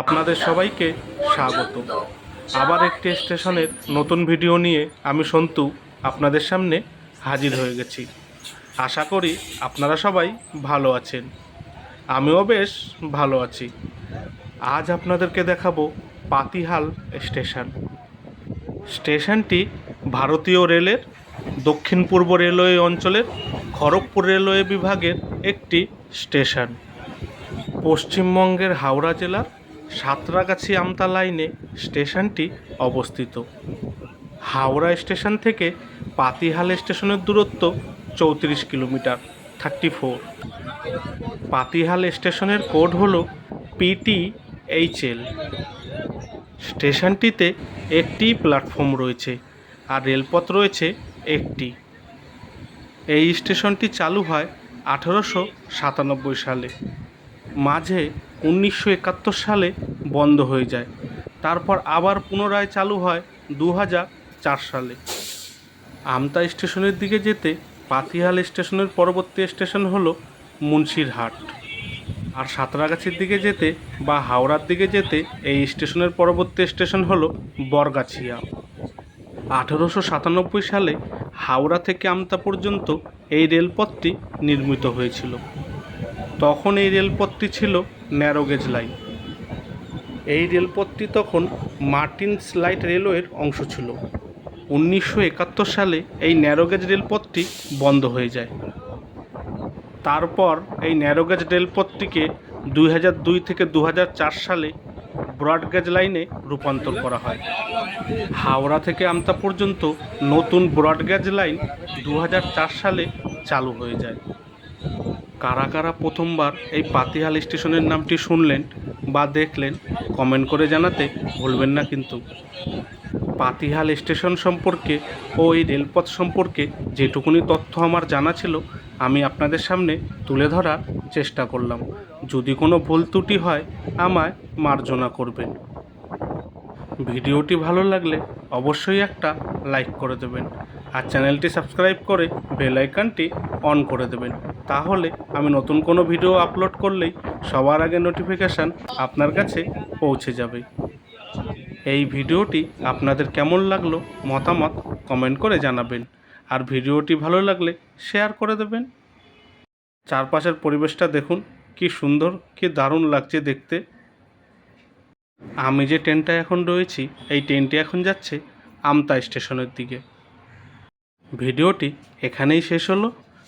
আপনাদের সবাইকে স্বাগত। আবার একটি স্টেশনের নতুন ভিডিও নিয়ে আমি সন্তু আপনাদের সামনে হাজির হয়ে গেছি। আশা করি আপনারা সবাই ভালো আছেন। আমিও বেশ ভালো আছি। আজ আপনাদেরকে দেখাবো পাতিহাল স্টেশন। স্টেশনটি ভারতীয় রেলের দক্ষিণ পূর্ব রেলওয়ে অঞ্চলের খড়গপুর রেলওয়ে বিভাগের একটি স্টেশন। পশ্চিমবঙ্গের হাওড়া জেলার সাঁতরাগাছি আমতা লাইনে স্টেশনটি অবস্থিত। হাওড়া স্টেশন থেকে পাতিহাল স্টেশনের দূরত্ব চৌত্রিশ কিলোমিটার, থার্টি ফোর। পাতিহাল স্টেশনের কোড হল পিটি এইচএল স্টেশনটিতে একটি প্ল্যাটফর্ম রয়েছে আর রেলপথ রয়েছে একটি। এই স্টেশনটি চালু হয় আঠারোশো সাতানব্বই সালে। মাঝে উনিশশো একাত্তর সালে বন্ধ হয়ে যায়। তারপর আবার পুনরায় চালু হয় দু চার সালে। আমতা স্টেশনের দিকে যেতে পাতিহাল স্টেশনের পরবর্তী স্টেশন হলো মুন্সিরহাট। আর সাঁতরাগাছির দিকে যেতে বা হাওড়ার দিকে যেতে এই স্টেশনের পরবর্তী স্টেশন হলো বরগাছিয়া। আঠেরোশো সাতানব্বই সালে হাওড়া থেকে আমতা পর্যন্ত এই রেলপথটি নির্মিত হয়েছিল। তখন এই রেলপথটি ছিল ন্যারোগেজ লাইন এই রেলপথটি তখন মার্টিনস লাইট রেলওয়ের অংশ ছিল। উনিশশো একাত্তর সালে এই ন্যারোগেজ রেলপথটি বন্ধ হয়ে যায়। তারপর এই ন্যারোগেজ রেলপথটিকে দুই হাজার দুই থেকে দু হাজার চার সালে ব্রডগেজ লাইনে রূপান্তর করা হয়। হাওড়া থেকে আমতা পর্যন্ত নতুন ব্রডগেজ লাইন দু হাজার চার সালে চালু হয়ে যায়। কারা কারা প্রথমবার এই পাতিহাল স্টেশনের নামটি শুনলেন বা দেখলেন কমেন্ট করে জানাতে ভুলবেন না কিন্তু। পাতিহাল স্টেশন সম্পর্কে ও এই রেলপথ সম্পর্কে যেটুকুনি তথ্য আমার জানা ছিল, আমি আপনাদের সামনে তুলে ধরার চেষ্টা করলাম। যদি কোনো ভুল ত্রুটি হয়, আমায় মার্জনা করবেন। ভিডিওটি ভালো লাগলে অবশ্যই একটা লাইক করে দেবেন। আর চ্যানেলটি সাবস্ক্রাইব করে বেল আইকনটি অন করে দেবেন। তাহলে আমি নতুন কোনো ভিডিও আপলোড করলেই সবার আগে নোটিফিকেশান আপনার কাছে পৌঁছে যাবে। এই ভিডিওটি আপনাদের কেমন লাগল মতামত কমেন্ট করে জানাবেন। আর ভিডিওটি ভালো লাগলে শেয়ার করে দেবেন। চারপাশের পরিবেশটা দেখুন, কি সুন্দর, কি দারুণ লাগছে দেখতে। আমি যে ট্রেনটা এখন রয়েছি, এই ট্রেনটি এখন যাচ্ছে আমতা স্টেশনের দিকে। ভিডিওটি এখানেই শেষ হলো।